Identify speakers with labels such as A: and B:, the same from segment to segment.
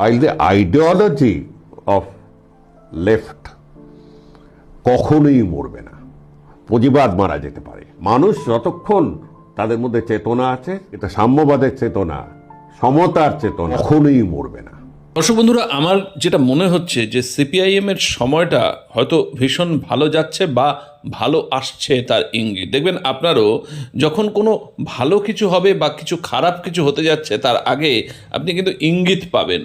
A: while the ideology of left কখনোই মরবে না। পুঁজিবাদ মারা যেতে পারে। মানুষ যতক্ষণ তাদের মধ্যে চেতনা আছে, এটা সাম্যবাদের চেতনা, সমতার চেতনা, কখনোই মরবে না।
B: দর্শক বন্ধুরা, আমার যেটা মনে হচ্ছে যে সিপিআইএম এর সময়টা হয়তো ভীষণ ভালো যাচ্ছে বা ভালো আসছে তার ইঙ্গিত। দেখবেন আপনারও যখন কোনো ভালো কিছু হবে বা কিছু খারাপ কিছু হতে যাচ্ছে, তার আগে আপনি কিন্তু ইঙ্গিত পাবেন।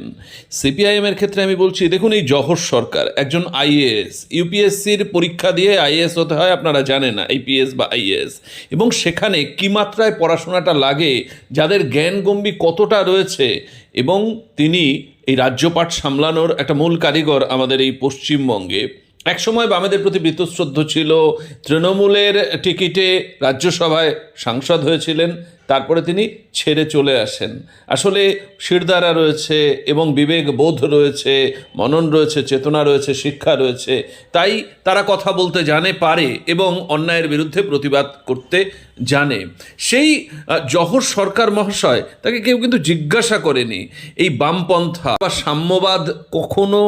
B: সিপিআইএম এর ক্ষেত্রে আমি বলছি, দেখুন এই জহর সরকার, একজন আইএএস, ইউপিএসসির পরীক্ষা দিয়ে আইএএস হতে হয়, আপনারা জানেন আইপিএস বা আইএএস। এবং সেখানে কী মাত্রায় পড়াশোনাটা লাগে, যাদের জ্ঞানগম্বি কতটা রয়েছে এবং তিনি এই রাজ্যপাঠ সামলানোর একটা মূল কারিগর আমাদের এই পশ্চিমবঙ্গে। একসময় বামেদের প্রতি বৃতশ্রদ্ধ ছিল। তৃণমূলের টিকিটে রাজ্যসভায় সাংসদ হয়েছিলেন, তারপরে তিনি ছেড়ে চলে আসেন। আসলে শিরদারা রয়েছে এবং বিবেক বোধ রয়েছে, মনন রয়েছে, চেতনা রয়েছে, শিক্ষা রয়েছে। তাই তারা কথা বলতে জানে, পারে এবং অন্যায়ের বিরুদ্ধে প্রতিবাদ করতে জানে। সেই জহর সরকার মহাশয় তাকে কেউ কিন্তু জিজ্ঞাসা করেনি। এই বামপন্থা বা সাম্যবাদ কখনো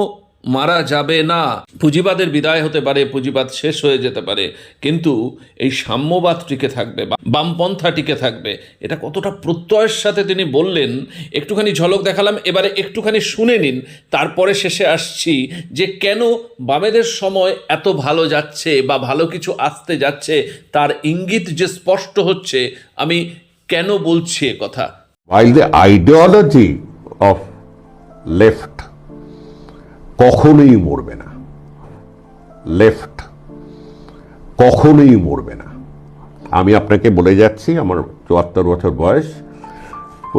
B: মারা যাবে না। পুঁজিবাদের বিদায় হতে পারে, পুঁজিবাদ শেষ হয়ে যেতে পারে, কিন্তু এই সাম্যবাদ টিকে থাকবে বামপন্থা টিকে থাকবে। এটা কতটা প্রত্যয়ের সাথে তিনি বললেন, একটুখানি ঝলক দেখালাম, এবারে একটুখানি শুনে নিন। তারপরে শেষে আসছি যে কেন বামেদের সময় এত ভালো যাচ্ছে বা ভালো কিছু আসতে যাচ্ছে, তার ইঙ্গিত যে স্পষ্ট হচ্ছে, আমি কেন বলছি কথা?
A: Ideology of left কখনোই মরবে না। লেফট কখনোই মরবে না। আমি আপনাকে বলে যাচ্ছি, আমার চুয়াত্তর বছর বয়স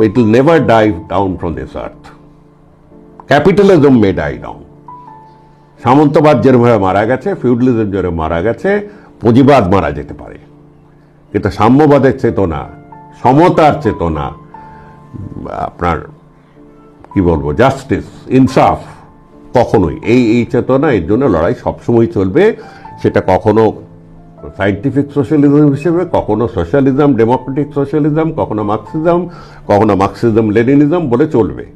A: it will never die down from this earth capitalism may die down সামন্তবাদ যেরভাবে মারা গেছে ফিউডালিজম যেরকম মারা গেছে, পুঁজিবাদ মারা যেতে পারে। কিন্তু সাম্যবাদের চেতনা, সমতার চেতনা, আপনার, কি বলব জাস্টিস ইনসাফ কখনোই। এই এই চেতনা, এর জন্য লড়াই সবসময় চলবে। সেটা কখনো সাইন্টিফিক সোশ্যালিজম হিসেবে, কখনো সোশ্যালিজম ডেমোক্রেটিক সোশ্যালিজম কখনো মার্কসিজম কখনো মার্কসিজম লেনিনিজম বলে চলবে।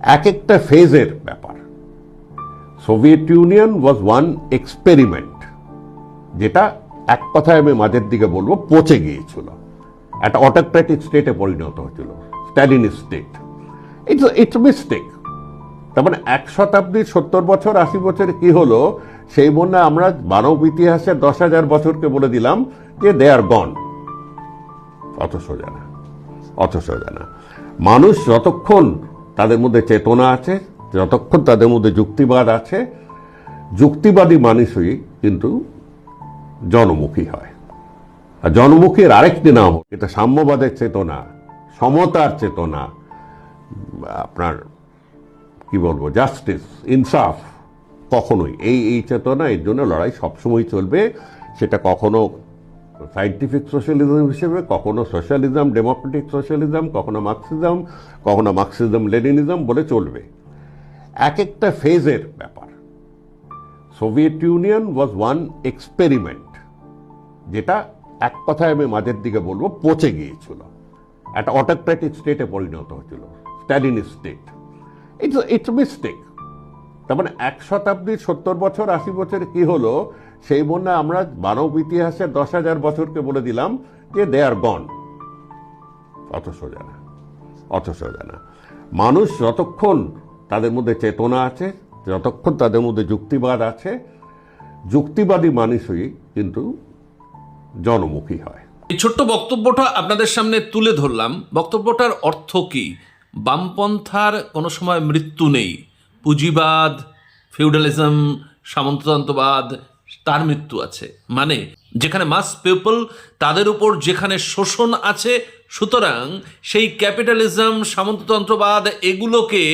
A: এক একটা ফেজের ব্যাপার। Soviet Union was one experiment যেটা এক কথায় আমি মাঝের দিকে বলব, পচে গিয়েছিল। একটা অটোক্রেটিক স্টেটে পরিণত হয়েছিল Stalin state it's it's mistake তার মানে এক শতাব্দীর সত্তর বছর, আশি বছরে কি হলো? সেই বন্যা আমরা মানব ইতিহাসে দশ হাজার বছরকে বলে দিলাম যে দে আর গন অত সোজা না অত সোজা না মানুষ যতক্ষণ তাদের মধ্যে চেতনা আছে, যতক্ষণ তাদের মধ্যে যুক্তিবাদ আছে, যুক্তিবাদী মানুষই কিন্তু জনমুখী হয়। আর জনমুখীর আরেকটি নাম, এটা সাম্যবাদের চেতনা, সমতার চেতনা। আপনার কি বলব জাস্টিস ইনসাফ কখনোই। এই এই চেতনা, এর জন্য লড়াই সবসময় চলবে। সেটা কখনো সাইন্টিফিক সোশ্যালিজম হিসেবে, কখনো সোশ্যালিজম ডেমোক্রেটিক সোশ্যালিজম কখনো মার্কসিজম কখনো মার্কসিজম লেনিনিজম বলে চলবে। এক একটা ফেজের ব্যাপার। Soviet Union was one experiment যেটা এক কথায় আমি মাঝের দিকে বলব, পচে গিয়েছিল। একটা অটোক্রেটিক স্টেটে পরিণত হয়েছিল। Stalin state it's it's mistake তার মানে এক শতাব্দীর সত্তর বছর, আশি বছরে কি হলো? সেই বন্যা আমরা মানব ইতিহাসে দশ হাজার বছরকে বলে দিলাম যে দে আর গন অত সোজা না অত মানুষ যতক্ষণ তাদের মধ্যে চেতনা আছে, যতক্ষণ তাদের মধ্যে যুক্তিবাদ আছে, যুক্তিবাদী মানুষই কিন্তু জনমুখী হয়।
B: এই ছোট্ট বক্তব্যটা আপনাদের সামনে তুলে ধরলাম। বক্তব্যটার অর্থ কি? বামপন্থার কোনো সময় মৃত্যু নেই। পুঁজিবাদ, ফিউডালিজম, সামন্ততন্ত্রবাদ, তার মৃত্যু আছে। মানে যেখানে মাস পিপল, তাদের উপর যেখানে শোষণ আছে, সুতরাং সেই ক্যাপিটালিজম, সামন্ততন্ত্রবাদ, এগুলোকে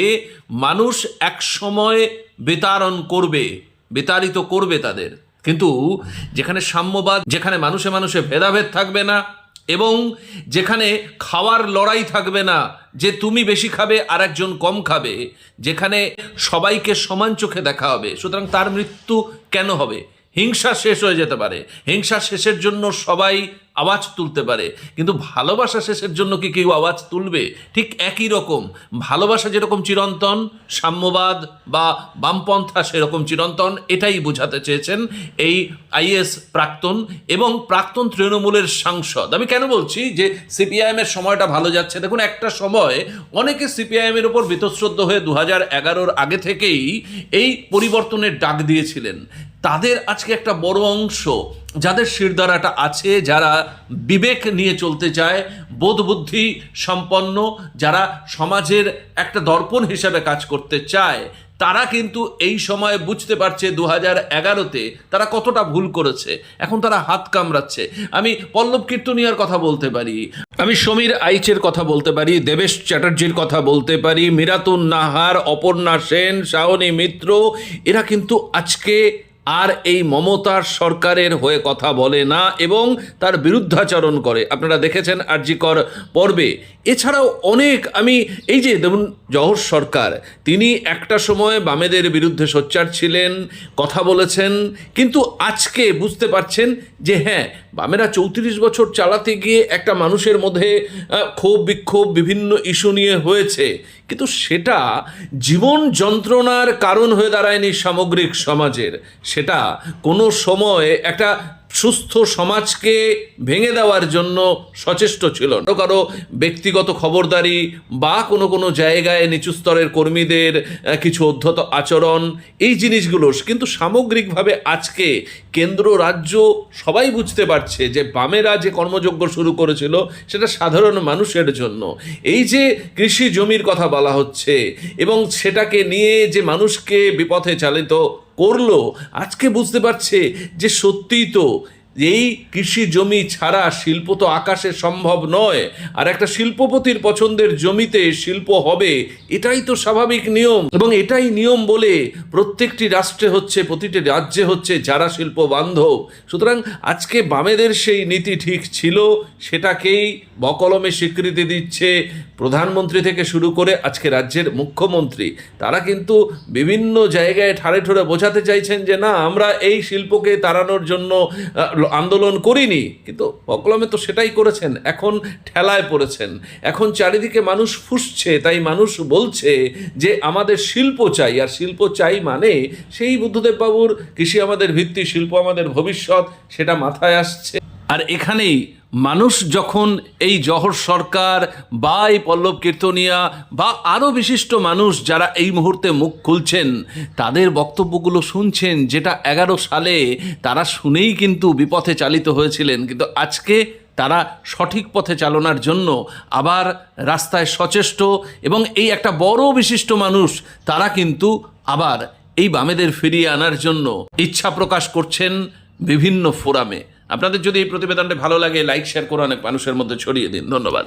B: মানুষ এক সময় বিতারণ করবে, বিতাড়িত করবে তাদের। কিন্তু যেখানে সাম্যবাদ, যেখানে মানুষে মানুষে ভেদাভেদ থাকবে না এবং যেখানে খাওয়ার লড়াই থাকবে না, যে তুমি বেশি খাবে আর একজন কম খাবে, যেখানে সবাইকে সমান চোখে দেখা হবে, সুতরাং তার মৃত্যু কেন হবে? হিংসা শেষ হয়ে যেতে পারে। হিংসা শেষের জন্য সবাই আওয়াজ তুলতে পারে। কিন্তু ভালোবাসা শেষের জন্য কি কেউ আওয়াজ তুলবে? ঠিক একই রকম। ভালোবাসা যেরকম চিরন্তন, সাম্যবাদ বা বামপন্থা সেরকম চিরন্তন, এটাই বোঝাতে চেয়েছেন এই আইএস প্রাক্তন এবং প্রাক্তন তৃণমূলের সাংসদ। আমি কেন বলছি যে সিপিআইএমের সময়টা ভালো যাচ্ছে? দেখুন, একটা সময় অনেকে সিপিআইএমের উপর বীতশ্রদ্ধ হয়ে দু হাজার এগারোর আগে থেকেই এই পরিবর্তনের ডাক দিয়েছিলেন। তাদের আজকে একটা বড় অংশ যাদের শিরদাঁড়াটা আছে, যারা বিবেক নিয়ে চলতে চায় বোধ বুদ্ধি সম্পন্ন, যারা সমাজের একটা দর্পণ হিসাবে কাজ করতে চায়, তারা কিন্তু এই সময়ে বুঝতে পারছে দু হাজার এগারোতে তারা কতটা ভুল করেছে। এখন তারা হাত কামড়াচ্ছে। আমি পল্লব কীর্তনিয়ার কথা বলতে পারি, আমি সমীর আইচের কথা বলতে পারি, দেবেশ চ্যাটার্জির কথা বলতে পারি, মিরাতুন নাহার, অপর্ণা সেন, শাওনী মিত্র, এরা কিন্তু আজকে আর এই মমতার সরকারের হয়ে কথা বলে না এবং তার বিরুদ্ধাচরণ করে। আপনারা দেখেছেন আরজিকর পর্বে। এছাড়াও অনেক, আমি এই যে দেখুন জহর সরকার, তিনি একটা সময় বামেদের বিরুদ্ধে সোচ্চার ছিলেন, কথা বলেছেন, কিন্তু আজকে বুঝতে পারছেন যে হ্যাঁ বামেরা চৌত্রিশ বছর চালাতে গিয়ে একটা মানুষের মধ্যে ক্ষোভ বিক্ষোভ বিভিন্ন ইস্যু নিয়ে হয়েছে। কিন্তু সেটা জীবন যন্ত্রণার কারণ হয়ে দাঁড়ায়নি সামগ্রিক সমাজের। সেটা কোনো সময়ে একটা সুস্থ সমাজকে ভেঙে দেওয়ার জন্য সচেষ্ট ছিল কারও কারও ব্যক্তিগত খবরদারি বা কোনো কোনো জায়গায় নিচু স্তরের কর্মীদের কিছু অধ্যত আচরণ, এই জিনিসগুলো কিন্তু সামগ্রিকভাবে আজকে কেন্দ্র, রাজ্য সবাই বুঝতে পারছে যে বামেরা যে কর্মযজ্ঞ শুরু করেছিল সেটা সাধারণ মানুষের জন্য। এই যে কৃষি জমির কথা বলা হচ্ছে এবং সেটাকে নিয়ে যে মানুষকে বিপথে চালিত করল আজকে বুঝতে পারছে যে সত্যিই তো এই কৃষি জমি ছাড়া শিল্প তো আকাশে সম্ভব নয়। আর একটা শিল্পপতির পছন্দের জমিতে শিল্প হবে, এটাই তো স্বাভাবিক নিয়ম। এবং এটাই নিয়ম বলে প্রত্যেকটি রাষ্ট্রে হচ্ছে, প্রতিটি রাজ্যে হচ্ছে যারা শিল্প বান্ধব সুতরাং আজকে বামেদের সেই নীতি ঠিক ছিল, সেটাকেই বকলমে স্বীকৃতি দিচ্ছে প্রধানমন্ত্রী থেকে শুরু করে আজকে রাজ্যের মুখ্যমন্ত্রী। তারা কিন্তু বিভিন্ন জায়গায় ঠাড়ে ঠোড়ে বোঝাতে চাইছেন যে, না, আমরা এই শিল্পকে তাড়ানোর জন্য আন্দোলন করিনি, কিন্তু অকলমে তো সেটাই করেছেন, এখন ঠেলায় পড়েছেন। এখন চারিদিকে মানুষ ফুসছে, তাই মানুষ বলছে যে আমাদের শিল্প চাই, আর শিল্প চাই মানে সেই বুদ্ধদেব বাবুর কৃষি আমাদের ভিত্তি, শিল্প আমাদের ভবিষ্যৎ, সেটা মাথায় আসছে। আর এখানেই মানুষ যখন এই জহর সরকার বা এই পল্লব কীর্তনিয়া বা আরও বিশিষ্ট মানুষ যারা এই মুহূর্তে মুখ খুলছেন, তাদের বক্তব্যগুলো শুনছেন যেটা এগারো সালে তারা শুনেই কিন্তু বিপথে চালিত হয়েছিলেন। কিন্তু আজকে তারা সঠিক পথে চালনার জন্য আবার রাস্তায় সচেষ্ট এবং এই একটা বড় বিশিষ্ট মানুষ তারা কিন্তু আবার এই বামেদের ফিরিয়ে আনার জন্য ইচ্ছা প্রকাশ করছেন বিভিন্ন ফোরামে। আপনাদের যদি এই প্রতিবেদনটা ভালো লাগে লাইক শেয়ার করে অনেক মানুষের মধ্যে ছড়িয়ে দিন। ধন্যবাদ।